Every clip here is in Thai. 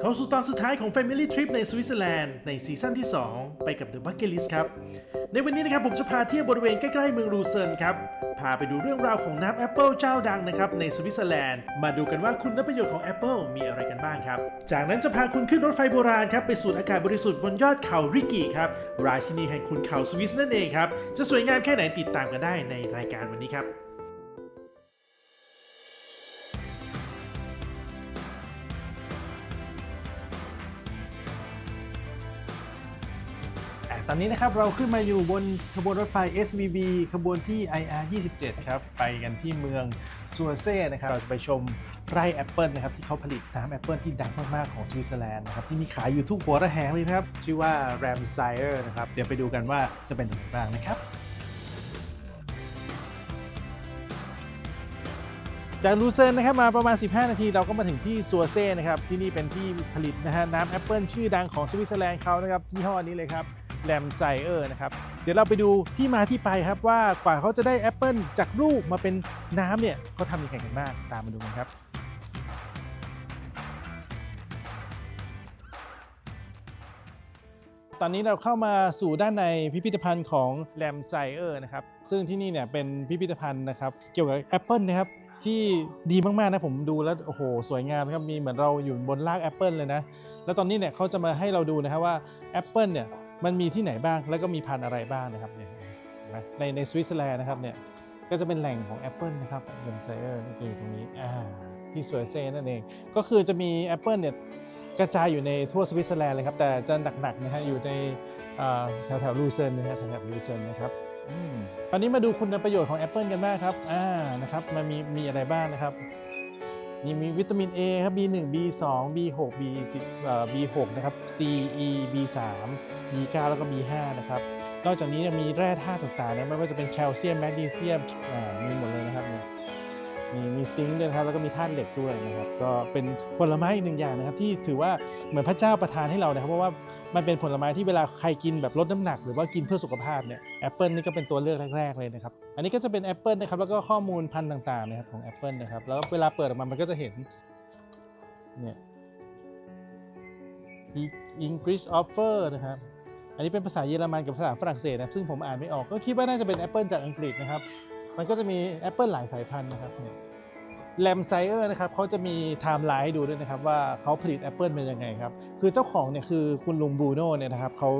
เข้าสู่ตอนสุดท้ายของ Family Trip ในสวิตเซอร์แลนด์ในซีซั่นที่ 2 ไปกับ The Bucket List ครับ ในวันนี้นะครับผมจะพาเที่ยวบริเวณใกล้ๆเมืองรูเซิร์นครับ พาไปดูเรื่องราวของน้ำแอปเปิลเจ้าดังนะครับในสวิตเซอร์แลนด์ มาดูกันว่าคุณประโยชน์ของแอปเปิลมีอะไรกันบ้างครับ จากนั้นจะพาคุณขึ้นรถไฟโบราณครับไปสูดอากาศบริสุทธิ์บนยอดเขาริกิครับราชินีแห่งคุณเขาสวิสนั่นเองครับจะสวยงามแค่ไหนติดตามกันได้ในรายการวันนี้ครับ ตอนนี้นะครับเราขึ้นมาอยู่บนขบวนรถไฟ SVB ขบวนที่ IR 27 ครับไปกันที่เมืองซัวเซ่นะครับเราจะไปชมไร่แอปเปิลนะครับที่เขาผลิตน้ำแอปเปิลที่ดังมาก ๆ ของสวิตเซอร์แลนด์นะครับที่มีขายอยู่ทุกหัวระแหงเลยนะครับ ชื่อว่า Ram s i r e นะครับเดี๋ยวไปดูกันว่าจะเป็นยังไงบ้างนะครับจากลูเซิร์นนะครับมาประมาณ 15 นาทีเราก็มาถึงที่ซัวเซ่นะครับที่นี่เป็นที่ผลิตนะฮะน้ำแอปเปิลชื่อดังของสวิตเซอร์แลนด์เขานะครับยี่ห้อนี้เลยครับ แลมไซเออร์นะครับ เดี๋ยวเราไปดูที่มาที่ไปครับว่ากว่าเขาจะได้แอปเปิลจากลูกมาเป็นน้ำเนี่ยเขาทำยังไงกันบ้างตามมาดูกันครับตอนนี้เราเข้ามาสู่ด้านในพิพิธภัณฑ์ของแลมไซเออร์นะครับ ซึ่งที่นี่เนี่ยเป็นพิพิธภัณฑ์นะครับ เกี่ยวกับแอปเปิลนะครับ ที่ดีมาก ๆ นะผมดูแล้ว โอ้โห สวยงามนะครับ มีเหมือนเราอยู่บนรากแอปเปิลเลยนะ แล้วตอนนี้เนี่ยเขาจะมาให้เราดูนะครับว่าแอปเปิลเนี่ย มันมีที่ไหนบ้างแล้วก็มีพันธุ์อะไรบ้างนะครับเนี่ยในในสวิตเซอร์แลนด์นะครับเนี่ยก็จะเป็นแหล่งของแอปเปิลนะครับแลมไซเออร์ก็อยู่ตรงนี้อ่าที่สวยเซ่นั่นเอง ก็คือจะมีแอปเปิลเนี่ยกระจายอยู่ในทั่วสวิตเซอร์แลนด์เลยครับ แต่จะหนักๆนะฮะอยู่ในแถวแถวลูเซิร์นนะฮะแถวแถวลูเซิร์นนะครับอืมตอนนี้มาดูคุณประโยชน์ของแอปเปิลกันบ้างครับอ่านะครับมันมีมีอะไรบ้างนะครับ มีมีวิตามิน A ครับ B1 B2 B6 B10 เอ่อ B6 นะครับ C E B3 B9 แล้วก็ B5 นะครับ นอกจากนี้ยังมีแร่ธาตุต่างๆนะไม่ว่าจะเป็นแคลเซียมแมกนีเซียมมีหมดเลยนะครับนี่มีมีซิงค์ด้วยนะครับแล้วก็มีธาตุเหล็กด้วยนะครับก็เป็นผลไม้อีกหนึ่งอย่างนะครับที่ถือว่าเหมือนพระเจ้าประทานให้เรานะครับเพราะว่ามันเป็นผลไม้ที่เวลาใครกินแบบลดน้ำหนัก หรือว่ากินเพื่อสุขภาพเนี่ยแอปเปิลนี่ก็เป็นตัวเลือกแรกๆเลยนะครับ อันนี้ก็จะเป็นแอปเปิลนะครับแล้วก็ข้อมูลพันธุ์ต่างๆนะครับของแอปเปิลนะครับแล้วเวลาเปิดออกมามันก็จะเห็นเนี่ย English offer นะครับ อันนี้เป็นภาษาเยอรมันกับภาษาฝรั่งเศสนะครับซึ่งผมอ่านไม่ออกก็คิดว่าน่าจะเป็นแอปเปิลจากอังกฤษนะครับ มันก็จะมีแอปเปิลหลายสายพันธุ์นะครับเนี่ย แลมไซเออร์นะครับเขาจะมีไทม์ไลน์ให้ดูด้วยนะครับว่าเขาผลิตแอปเปิลเป็นยังไงครับ คือเจ้าของเนี่ยคือคุณลุงบรูโน่เนี่ยนะครับเขา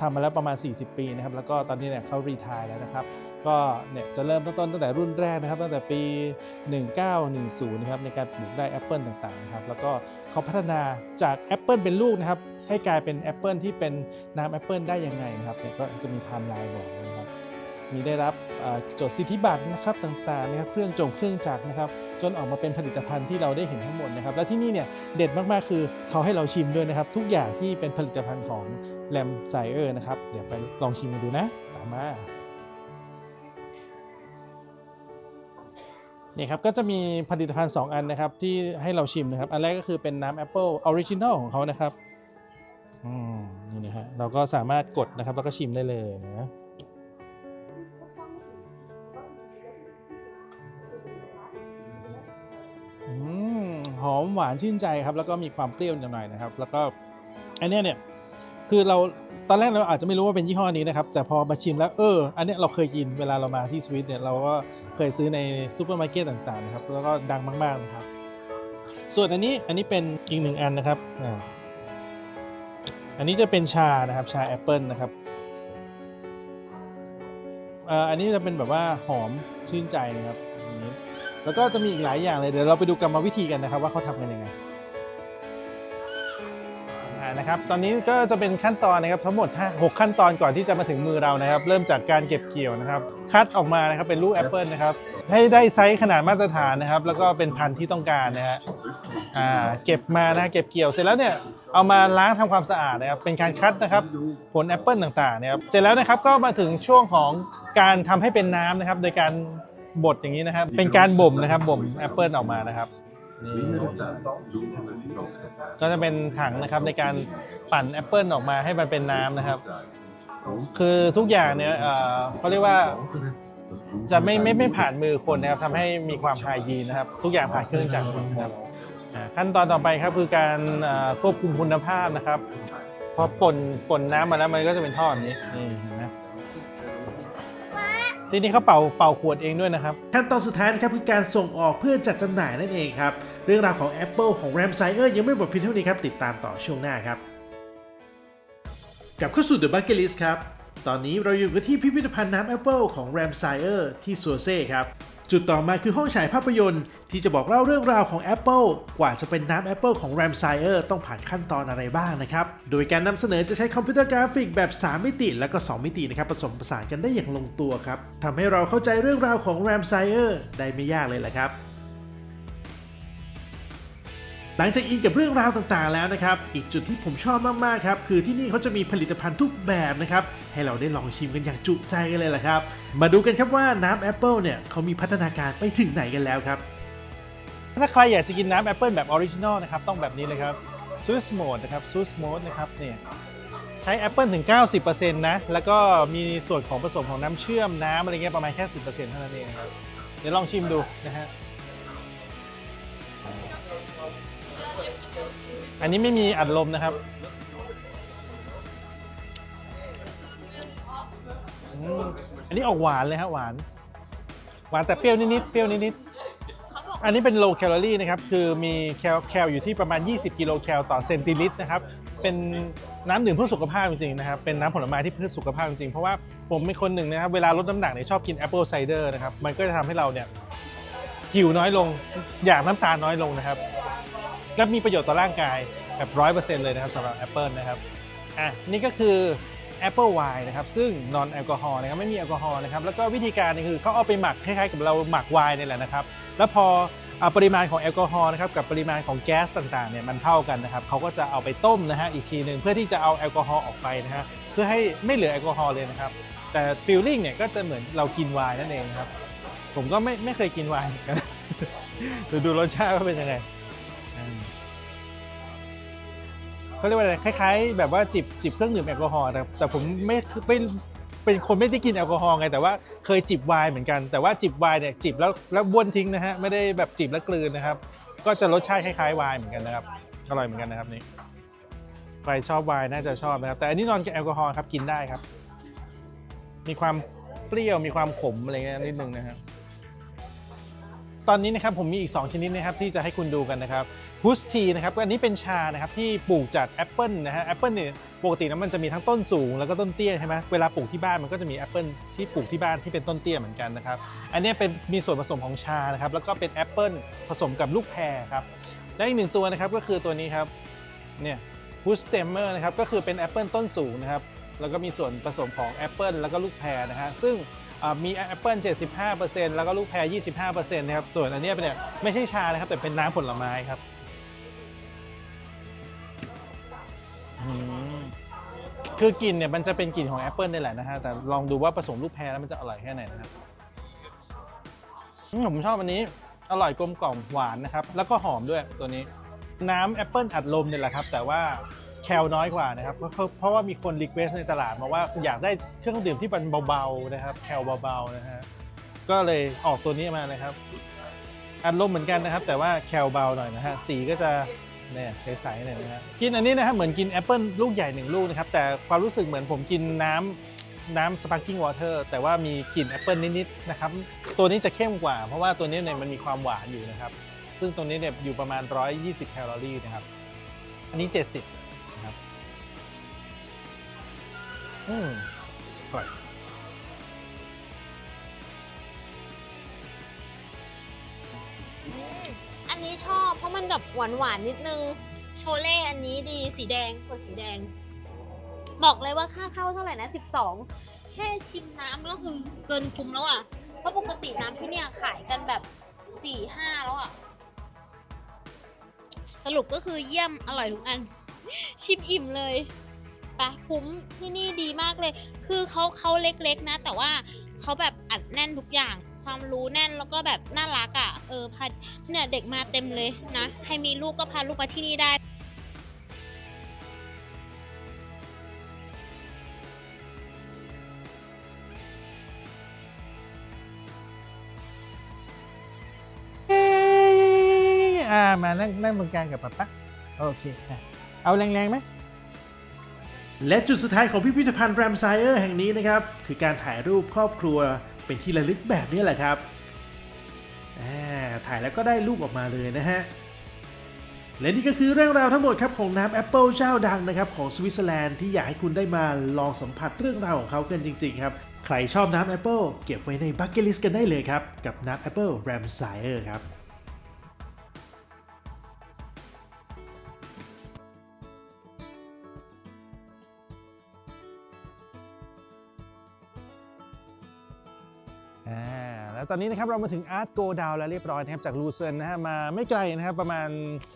ทำมาแล้วประมาณ 40 ปีนะครับแล้วก็ตอนนี้เนี่ยเขารีทายแล้วนะครับก็เนี่ยจะเริ่มต้นตั้งแต่รุ่นแรกนะครับตั้งแต่ปี 1910 นะครับในการปลูกได้แอปเปิลต่างๆนะครับแล้วก็เขาพัฒนาจากแอปเปิลเป็นลูกนะครับให้กลายเป็นแอปเปิลที่เป็นน้ำแอปเปิลได้ยังไงนะครับเนี่ยก็จะมีไทม์ไลน์บอกนะครับมีได้รับ จดสิทธิบัตรนะครับต่างๆนะครับเครื่องจงเครื่องจักรนะครับ จนออกมาเป็นผลิตภัณฑ์ที่เราได้เห็นทั้งหมดนะครับและที่นี่เนี่ยเด็ดมากๆคือเขาให้เราชิมด้วยนะครับ ทุกอย่างที่เป็นผลิตภัณฑ์ของแลมไซเออร์นะครับเดี๋ยวไปลองชิมกันดูนะตามมานี่ครับก็จะมีผลิตภัณฑ์ 2 อันนะครับที่ให้เราชิมนะครับ อันแรกก็คือเป็นน้ำแอปเปิลออริจินอลของเขานะครับอืมนี่นะฮะเราก็สามารถกดนะครับแล้วก็ชิมได้เลยนะ มหวานชื่นใจครับแล้วก็มีความเปรี้ยวนิดหน่อยนะครับ แล้วก็อันเนี้ยเนี่ยคือเราตอนแรกเราอาจจะไม่รู้ว่าเป็นยี่ห้อนี้นะครับ แต่พอมาชิมแล้วเออ อันเนี้ยเราเคยกินเวลาเรามาที่สวิตเนี่ยเราก็เคยซื้อในซูเปอร์มาร์เก็ตต่างๆนะครับ แล้วก็ดังมากๆนะครับ ส่วนอันนี้อันนี้เป็นอีกหนึ่งอันนะครับอ่าอันนี้จะเป็นชานะครับชาแอปเปิลนะครับอันนี้จะเป็นแบบว่าหอมชื่นใจนะครับ แล้วก็จะมีอีกหลายอย่างเลยเดี๋ยวเราไปดูกรรมวิธีกันนะครับ ว่าเขาทำกันยังไงอ่านะครับตอนนี้ก็จะเป็นขั้นตอนนะครับทั้งหมด5 6ขั้นตอนก่อนที่จะมาถึงมือเรานะครับ เริ่มจากการเก็บเกี่ยวนะครับ คัดออกมานะครับเป็นลูกแอปเปิลนะครับให้ได้ไซส์ขนาดมาตรฐานนะครับ แล้วก็เป็นพันธุ์ที่ต้องการนะฮะอ่าเก็บมานะเก็บเกี่ยวเสร็จแล้วเนี่ยเอามาล้างทำความสะอาดนะครับเป็นการคัดนะครับผลแอปเปิลต่างๆนะครับเสร็จแล้วนะครับก็มาถึงช่วงของการทำให้เป็นน้ำนะครับ โดยการ บดอย่างนี้นะครับ เป็นการบ่มนะครับบ่มแอปเปิลออกมานะครับนี่ก็จะเป็นถังนะครับในการปั่นแอปเปิลออกมาให้มันเป็นน้ำนะครับ คือทุกอย่างเนี่ยเอ่อเขาเรียกว่าจะไม่ไม่ไม่ผ่านมือคนนะครับทำให้มีความไฮยีนนะครับ ทุกอย่างผ่านเครื่องจักรนะครับขั้นตอนต่อไปครับคือการควบคุมคุณภาพนะครับพอป่นป่นน้ำมาแล้วมันก็จะเป็นท่อแบบนี้นี่เห็นไหม ทีนี้เขาเป่าเป่าขวดเองด้วยนะครับ ขั้นตอนสุดท้ายนะครับคือการส่งออกเพื่อจัดจำหน่ายนั่นเองครับ เรื่องราวของ Apple ของ r a m s i e r ยังไม่หมดเพียงเท่านี้ครับ ติดตามต่อช่วงหน้าครับกลับเข้าสู่ The Bucket List ครับ ตอนนี้เราอยู่กันที่พิพิธภัณฑ์น้ำ Apple ของ r a m s i e r ที่ซัวเซ่ครับ จุดต่อมาคือห้องฉายภาพยนตร์ ที่จะบอกเล่าเรื่องราวของ Apple กว่าจะเป็นน้ำ Apple ของ r a m s i e r ต้องผ่านขั้นตอนอะไรบ้างนะครับ โดยการนำเสนอจะใช้คอมพิวเตอร์กราฟิกแบบ 3 มิติ และก็ 2 มิตินะครับผสมผสานกันได้อย่างลงตัวครับทำให้เราเข้าใจเรื่องราวของ r a m s i e r ได้ไม่ยากเลยแหละครับ หลังจากอินกับเรื่องราวต่างๆแล้วนะครับ อีกจุดที่ผมชอบมากๆครับ คือที่นี่เขาจะมีผลิตภัณฑ์ทุกแบบนะครับ ให้เราได้ลองชิมกันอย่างจุใจกันเลยแหละครับ มาดูกันครับว่าน้ำแอปเปิลเนี่ยเขามีพัฒนาการไปถึงไหนกันแล้วครับ ถ้าใครอยากจะกินน้ำแอปเปิลแบบออริจินอลนะครับ ต้องแบบนี้เลยครับซูสโ d ดนะครับซูสโ d ดนะครับเนี่ยใช้แอปเปิลถึง 90%นะ แล้วก็มีส่วนของผสมของน้ำเชื่อมน้ำอะไรเงี้ยประมาณแค่ 10%เท่านั้นเองครับ เดี๋ยวลองชิมดูนะฮะ อันนี้ไม่มีอัดลมนะครับอืมอันนี้ออกหวานเลยครับหวาน หวานแต่เปรี้ยวนิดๆเปรี้ยวนิดๆอันนี้เป็น low calorie นะครับ คือมีแคลแคลอยู่ที่ประมาณ 20 กิโลแคลต่อเซนติลิตรนะครับ เป็นน้ำดื่มเพื่อสุขภาพจริงๆนะครับ เป็นน้ำผลไม้ที่เพื่อสุขภาพจริงๆ เพราะว่าผมเป็นคนหนึ่งนะครับ เวลาลดน้ำหนักเนี่ยชอบกิน apple cider นะครับ มันก็จะทำให้เราเนี่ยหิวน้อยลง อยากน้ำตาลน้อยลงนะครับ และมีประโยชน์ต่อร่างกายแบบร้อยเปอร์เซ็นต์เลยนะครับสำหรับ Apple นะครับอะนี่ก็คือ Apple Wine นะครับซึ่ง non แอลกอฮอล์นะครับไม่มีแอลกอฮอล์นะครับแล้วก็วิธีการนี่คือเขาเอาไปหมักคล้ายๆกับเราหมักไวน์นี่แหละนะครับแล้วพออ่าปริมาณของแอลกอฮอล์นะครับกับปริมาณของแก๊สต่างๆเนี่ยมันเท่ากันนะครับเขาก็จะเอาไปต้มนะฮะอีกทีหนึ่งเพื่อที่จะเอาแอลกอฮอล์ออกไปนะฮะเพื่อให้ไม่เหลือแอลกอฮอล์เลยนะครับแต่ฟีลลิ่งเนี่ยก็จะเหมือนเรากินไวน์นั่นเองครับผมก็ไม่ไม่เคยกินไวน์เหมือนกันดูดูรสชาติว่าเป็นยังไง เขาเรียกว่าอะไรคล้ายๆ แบบว่าจิบจิบเครื่องดื่มแอลกอฮอล์แต่แต่ผมไม่ไม่เป็นคนไม่ได้กินแอลกอฮอล์ไงแต่ว่าเคยจิบไวน์เหมือนกัน แต่ว่าจิบไวน์เนี่ยจิบแล้วแล้วบ้วนทิ้งนะฮะไม่ได้แบบจิบแล้วกลืนนะครับ ก็จะรสชาติคล้ายๆไวน์เหมือนกันนะครับอร่อยเหมือนกันนะครับนี่ใครชอบไวน์น่าจะชอบนะครับ แต่อันนี้นอนกับแอลกอฮอล์ครับกินได้ครับ มีความเปรี้ยวมีความขมอะไรเงี้ยนิดนึงนะครับตอนนี้นะครับผมมีอีก 2 ชนิดนะครับที่จะให้คุณดูกันนะครับ พุชทีนะครับอันนี้เป็นชานะครับที่ปลูกจากแอปเปิลนะฮะแอปเปิลเนี่ยปกติแล้วมันจะมีทั้งต้นสูงแล้วก็ต้นเตี้ยใช่ไหมเวลาปลูกที่บ้านมันก็จะมีแอปเปิลที่ปลูกที่บ้านที่เป็นต้นเตี้ยเหมือนกันนะครับอันนี้เป็นมีส่วนผสมของชานะครับแล้วก็เป็นแอปเปิลผสมกับลูกแพรครับและอีกหนึ่งตัวนะครับก็คือตัวนี้ครับเนี่ยพุชเตมเมอร์นะครับก็คือเป็นแอปเปิลต้นสูงนะครับแล้วก็มีส่วนผสมของแอปเปิลแล้วก็ลูกแพรนะฮะซึ่งมีแอปเปิล75%แล้วก็ลูกแพร25%นะครับส่วนอันนี้เป็นเนี่ยไม่ใช่ชานะครับแต่เป็นน้ำผลไม้ครับ คือกลิ่นเนี่ยมันจะเป็นกลิ่นของแอปเปิลนี่แหละนะฮะแต่ลองดูว่าผสมลูกแพรแล้วมันจะอร่อยแค่ไหนนะครับอืมผมชอบอันนี้อร่อยกลมกล่อมหวานนะครับแล้วก็หอมด้วยตัวนี้ น้ำแอปเปิลอัดลมเนี่ยแหละครับ แต่ว่าแคลน้อยกว่านะครับเพราะเพราะว่ามีคนรีเควสในตลาดมาว่าอยากได้เครื่องดื่มที่มันเบาๆนะครับ แคลเบาๆนะฮะก็เลยออกตัวนี้มานะครับ อัดลมเหมือนกันนะครับ แต่ว่าแคลเบาหน่อยนะฮะสีก็จะ เนี่ยใสๆหน่อยนะฮะกินอันนี้นะครับเหมือนกินแอปเปิลลูกใหญ่หนึ่งลูกนะครับ แต่ความรู้สึกเหมือนผมกินน้ำน้ำสปาร์กิ้งวอเตอร์แต่ว่ามีกลิ่นแอปเปิลนิดๆนะครับ ตัวนี้จะเข้มกว่า เพราะว่าตัวนี้เนี่ยมันมีความหวานอยู่นะครับ ซึ่งตรงนี้เนี่ยอยู่ประมาณ 120 แคลอรี่นะครับ อันนี้ 70 นะครับ อืมอร่อย มันแบบหวานหวานนิดนึง โชเล่อันนี้ดีสีแดงกดสีแดง บอกเลยว่าค่าเข้าเท่าไหร่นะ 12 แค่ชิมน้ำก็คือเกินคุ้มแล้วอะ เพราะปกติน้ำที่เนี่ยขายกันแบบ4 5แล้วอะ สรุปก็คือเยี่ยมอร่อยทุกอัน ชิมอิ่มเลยปะคุ้มที่นี่ดีมากเลย คือเขาเขาเล็กๆนะ แต่ว่าเขาแบบอัดแน่นทุกอย่าง ความรู้แน่นแล้วก็แบบน่ารักอะ่ะเออพาเนี่ยเด็กมาเต็มเลยนะใครมีลูกก็พาลูกมาที่นี่ได้อ่ามานั่งนั่งตรงกลางกับป๊าป๊าโอเคอะเอาแรงๆไหมและจุดสุดท้ายของพิพิธภัณฑ์แรมไซเออร์แห่งนี้นะครับ คือการถ่ายรูปครอบครัว เป็นที่ระลึกแบบนี้แหละครับถ่ายแล้วก็ได้รูปออกมาเลยนะฮะ และนี่ก็คือเรื่องราวทั้งหมดครับของน้ำแอปเปิลเจ้าดังนะครับของสวิตเซอร์แลนด์ที่อยากให้คุณได้มาลองสัมผัสเรื่องราวของเขากันจริง ๆ ครับ ใครชอบน้ำแอปเปิลเก็บไว้ในบัคเก็ตลิสต์กันได้เลยครับ กับน้ำแอปเปิลแรมไซเออร์ครับ ตอนนี้นะครับเรามาถึงอาร์ตโกดาวแล้วเรียบร้อยนะครับจากลูเซนนะฮะมาไม่ไกลนะครับประมาณ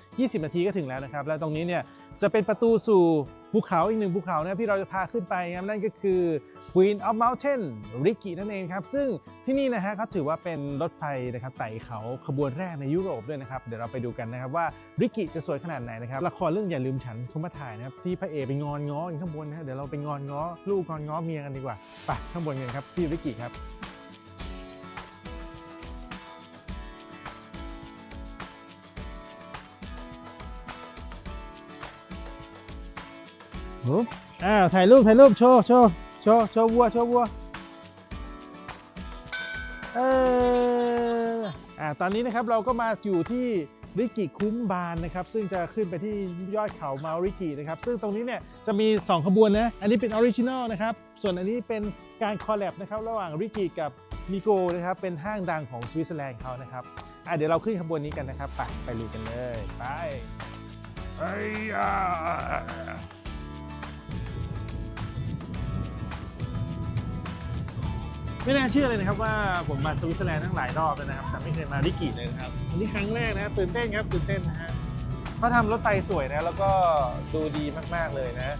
20 นาทีก็ถึงแล้วนะครับ แล้วตรงนี้เนี่ยจะเป็นประตูสู่ภูเขาอีกหนึ่งภูเขานะที่เราจะพาขึ้นไปครับนั่นก็คือ Queen of Mountain ริกินั่นเองครับ ซึ่งที่นี่นะฮะเขาถือว่าเป็นรถไฟนะครับไต่เขาขบวนแรกในยุโรปด้วยนะครับ เดี๋ยวเราไปดูกันนะครับว่าริกิจะสวยขนาดไหนนะครับ ละครเรื่องอย่าลืมฉันเขามาถ่ายนะครับ ที่พระเอกไปงอนง้อข้างบนนะฮะเดี๋ยวเราไปงอนง้อลูกงอนง้อเมียกันดีกว่าไปข้างบนกันครับที่ริกิครับ อ้าวถ่ายรูปถ่ายรูปโชว์โชว์โชว์โชว์วัวโชว์วัวเอออ่าตอนนี้นะครับเราก็มาอยู่ที่ริกิคุ้มบานนะครับ ซึ่งจะขึ้นไปที่ยอดเขามาริกินะครับ ซึ่งตรงนี้เนี่ยจะมี 2 ขบวนนะ อันนี้เป็นออริจินอลนะครับ ส่วนอันนี้เป็นการคอลแลบนะครับระหว่างริกิกับมิโกนะครับ เป็นห้างดังของสวิตเซอร์แลนด์เขานะครับอะเดี๋ยวเราขึ้นขบวนนี้กันนะครับ ไปไปลุยกันเลย ไปไอ้ยา ไม่น่าเชื่อเลยนะครับว่าผมมาสวิตเซอร์แลนด์ทั้งหลายรอบแล้วนะครับแต่ไม่เคยมาริกิเลยนะครับอันนี้ครั้งแรกนะตื่นเต้นครับตื่นเต้นนะฮะเขาทำรถไฟสวยนะแล้วก็ดูดีมากๆเลยนะ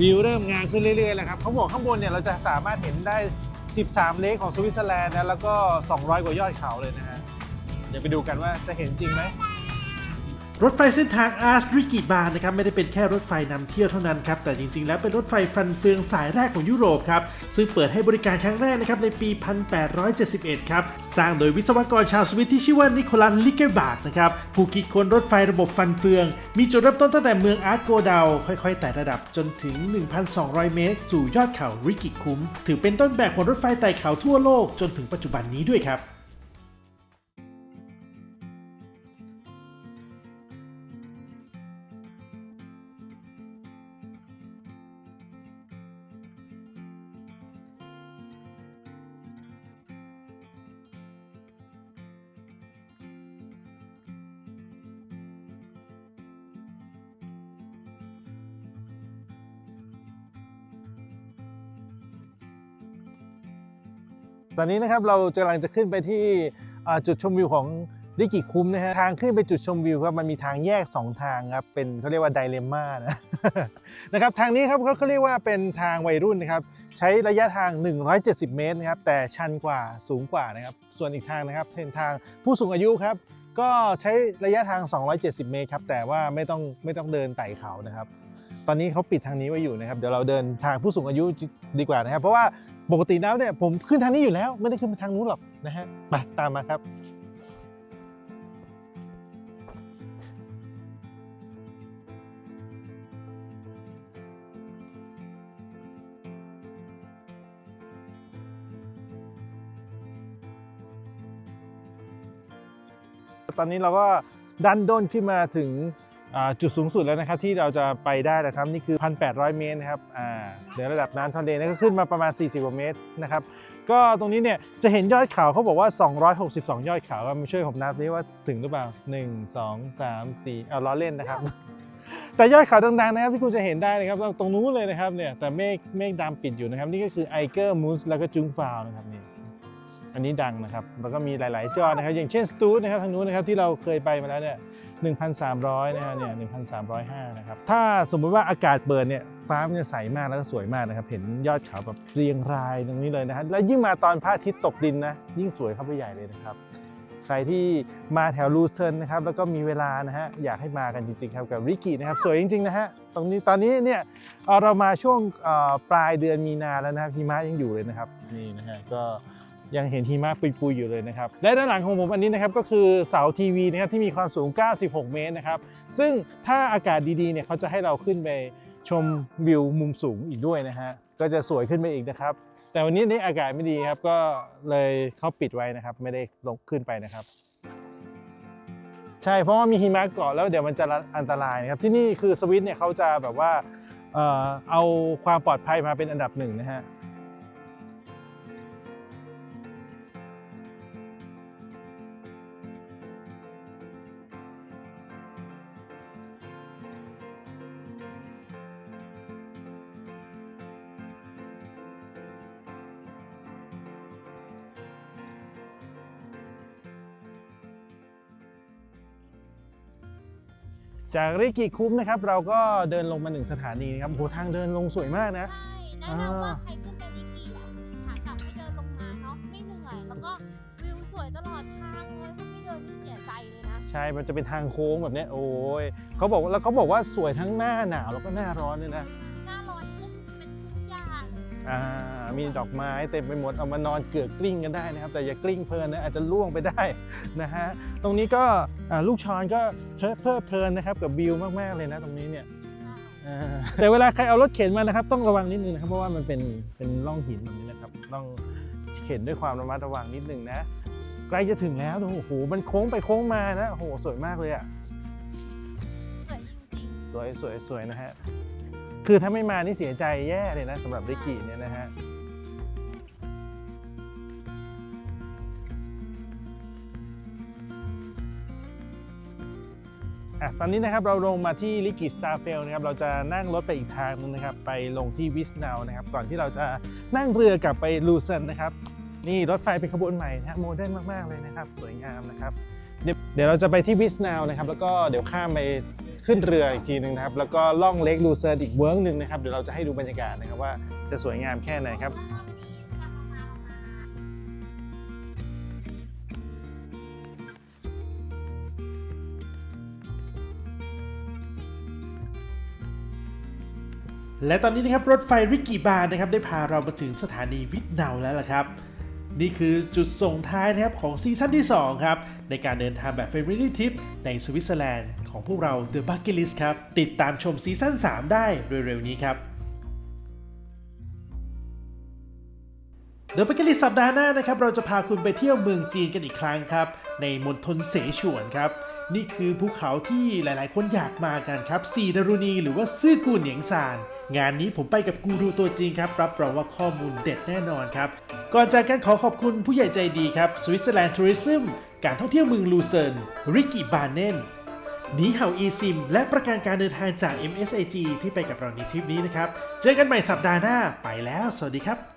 วิวเริ่มงามขึ้นเรื่อยๆแล้วครับเขาบอกข้างบนเนี่ยเราจะสามารถเห็นได้ 13 เลคของสวิตเซอร์แลนด์นะแล้วก็ 200 กว่ายอดเขาเลยนะฮะเดี๋ยวไปดูกันว่าจะเห็นจริงไหม รถไฟเส้นทางอาร์สริกิบานนะครับไม่ได้เป็นแค่รถไฟนำเที่ยวเท่านั้นครับแต่จริงๆ แล้วเป็นรถไฟฟันเฟืองสายแรกของยุโรปครับซึ่งเปิดให้บริการครั้งแรกนะครับในปี 1871 ครับสร้างโดยวิศวกรชาวสวิตที่ชื่อว่านิโคลัสลิเกบาร์กนะครับผู้คิดค้นรถไฟระบบฟันเฟือง มีจุดเริ่มต้นตั้งแต่เมืองอาร์โกเดาค่อยๆไต่ระดับจนถึง 1,200 เมตร สู่ยอดเขาริกิคุ้ม ถือเป็นต้นแบบของรถไฟไต่เขาทั่วโลกจนถึงปัจจุบันนี้ด้วยครับ อนนี้นะครับเรากำลังจะขึ้นไปที่จุดชมวิวของริกิคุ้มนะฮะทางขึ้นไปจุดชมวิวครับมันมีทางแยก 2 ทางครับเป็นเขาเรียกว่าไดเลม่านะนะครับทางนี้ครับเขาเขาเรียกว่าเป็นทางวัยรุ่นนะครับใช้ระยะทาง 170 เมตรนะครับแต่ชันกว่าสูงกว่านะครับส่วนอีกทางนะครับเป็นทางผู้สูงอายุครับก็ใช้ระยะทาง 270 เมตรครับแต่ว่าไม่ต้องไม่ต้องเดินไต่เขานะครับ ตอนนี้เขาปิดทางนี้ไว้อยู่นะครับ เดี๋ยวเราเดินทางผู้สูงอายุดีกว่านะครับ เพราะว่า ปกติแล้วเนี่ยผมขึ้นทางนี้อยู่แล้ว ไม่ได้ขึ้นไปทางนู้นหรอกนะฮะไปตามมาครับตอนนี้เราก็ดันด้นขึ้นมาถึง จุดสูงสุดแล้วนะครับที่เราจะไปได้นะครับนี่คือ 1,800 เมตรนะครับอ่าเหนือระดับน้ำทะเลนก็ขึ้นมาประมาณ 40กว่าเมตรนะครับก็ตรงนี้เนี่ยจะเห็นยอดเขาเขาบอกว่า 262 ยอดเขาก็มาช่วยผมนับนี่ว่าถึงหรือเปล่า 1 2 3 4เอาล้อเล่นนะครับ แต่ยอดเขาดังๆนะครับที่คุณจะเห็นได้นะครับตรงนู้นเลยนะครับเนี่ยแต่เมฆเมฆดำปิดอยู่นะครับ นี่ก็คือไอเกอร์มูสแล้วก็จุงฟาวนะครับนี่อันนี้ดังนะครับแล้วก็มีหลายๆจอนะครับอย่างเช่นสตูดนะครับทางนู้นนะครับที่เราเคยไปมาแล้วเนี่ย 1,300นะฮะเนี่ย1,305นะครับถ้าสมมุติว่าอากาศเปิดเนี่ยฟ้ามันจะใสมากแล้วก็สวยมากนะครับ เห็นยอดเขาแบบเรียงรายตรงนี้เลยนะฮะแล้วยิ่งมาตอนพระอาทิตย์ตกดินนะยิ่งสวยเข้าไปใหญ่เลยนะครับ ใครที่มาแถวลูเซิร์นนะครับแล้วก็มีเวลานะฮะอยากให้มากันจริงๆครับกับริกินะครับสวยจริงๆนะฮะตรงนี้ตอนนี้เนี่ยเออเรามาช่วงปลายเดือนมีนาแล้วนะครับหิมะยังอยู่เลยนะครับนี่นะฮะก็ ยังเห็นหิมะปุยๆอยู่เลยนะครับ และด้านหลังของผมอันนี้นะครับก็คือเสาทีวีนะครับที่มีความสูง 96 เมตรนะครับ ซึ่งถ้าอากาศดีๆเนี่ยเขาจะให้เราขึ้นไปชมวิวมุมสูงอีกด้วยนะฮะ ก็จะสวยขึ้นไปอีกนะครับ แต่วันนี้นี่อากาศไม่ดีครับ ก็เลยเขาปิดไว้นะครับ ไม่ได้ลงขึ้นไปนะครับ ใช่เพราะว่ามีหิมะเกาะแล้วเดี๋ยวมันจะอันตรายนะครับ ที่นี่คือสวิตเนี่ยเขาจะแบบว่าเอ่อเอาความปลอดภัยมาเป็นอันดับหนึ่งนะฮะ จากริกิคุ้มนะครับ เราก็เดินลงมาหนึ่งสถานีนะครับโอ้โหทางเดินลงสวยมากนะ ใช่แนะนำว่าใครขึ้นไปลิกิอะขากลับไม่เดินลงมาเนาะไม่เหนื่อยแล้วก็วิวสวยตลอดทางเลยถ้าไม่เดินนี่เสียใจเลยนะ ใช่ มันจะเป็นทางโค้งแบบเนี้ยโอ้ยเขาบอกแล้วเขาบอกว่าสวยทั้งหน้าหนาวแล้วก็หน้าร้อนเลยนะ อ่ามีดอกไม้เต็มไปหมดเอามานอนเกือกกลิ้งกันได้นะครับ แต่อย่ากลิ้งเพลินนะอาจจะล่วงไปได้นะฮะตรงนี้ก็อ่าลูกช้อนก็เพลิดเพลินนะครับกับวิวมากๆเลยนะตรงนี้เนี่ยอ่าแต่เวลาใครเอารถเข็นมานะครับ ต้องระวังนิดนึงนะครับเพราะว่ามันเป็นเป็นร่องหินแบบนี้นะครับ ต้องเข็นด้วยความระมัดระวังนิดนึงนะใกล้จะถึงแล้วดูโอ้โหมันโค้งไปโค้งมานะโอ้โหสวยมากเลยอะสวยจริงสวยสวยสวยนะฮะ คือถ้าไม่มานี่เสียใจแย่เลยนะสำหรับริกกี้เนี่ยนะฮะอะตอนนี้นะครับเราลงมาที่ลิกิสตาเฟลนะครับเราจะนั่งรถไปอีกทางนึงนะครับไปลงที่วิสนานะครับก่อนที่เราจะนั่งเรือกลับไปลูเซนนะครับนี่รถไฟเป็นขบวนใหม่นะฮะโมเดิร์นมากๆเลยนะครับสวยงามนะครับเดี๋ยวเราจะไปที่วิสนานะครับแล้วก็เดี๋ยวข้ามไป ขึ้นเรืออีกทีหนึ่งนะครับ แล้วก็ล่องเล็กลูเซิร์นอีกเวิร์กหนึ่งนะครับ เดี๋ยวเราจะให้ดูบรรยากาศนะครับว่าจะสวยงามแค่ไหนครับและตอนนี้นะครับรถไฟริกกี้บาร์นะครับได้พาเรามาถึงสถานีวิทเนาแล้วล่ะครับ นี่คือจุดส่งท้ายนะครับของซีซั่นที่ 2 ครับ ในการเดินทางแบบ Family Trip ในสวิตเซอร์แลนด์ของพวกเรา The Bucket List ครับ ติดตามชมซีซั่น 3 ได้เร็วๆนี้ครับเดี๋ยวไปกันอีกสัปดาห์หน้านะครับ เราจะพาคุณไปเที่ยวเมืองจีนกันอีกครั้งครับ ในมณฑลเสฉวนครับ นี่คือภูเขาที่หลายๆ คนอยากมากันครับสีดารุณีหรือว่าซื่อกูเหนียงซาน งานนี้ผมไปกับกูรูตัวจริงครับ รับรองว่าข้อมูลเด็ดแน่นอนครับ ก่อนจากกันขอขอบคุณผู้ใหญ่ใจดีครับสวิตเซอร์แลนด์ทัวริซึมการท่องเที่ยวเมืองลูเซิร์นริกกี้บาร์เนนหนีเห่า eSIM และประกันการเดินทางจาก MSAG ที่ไปกับเราในทริปนี้นะครับ เจอกันใหม่สัปดาห์หน้าไปแล้ว สวัสดีครับ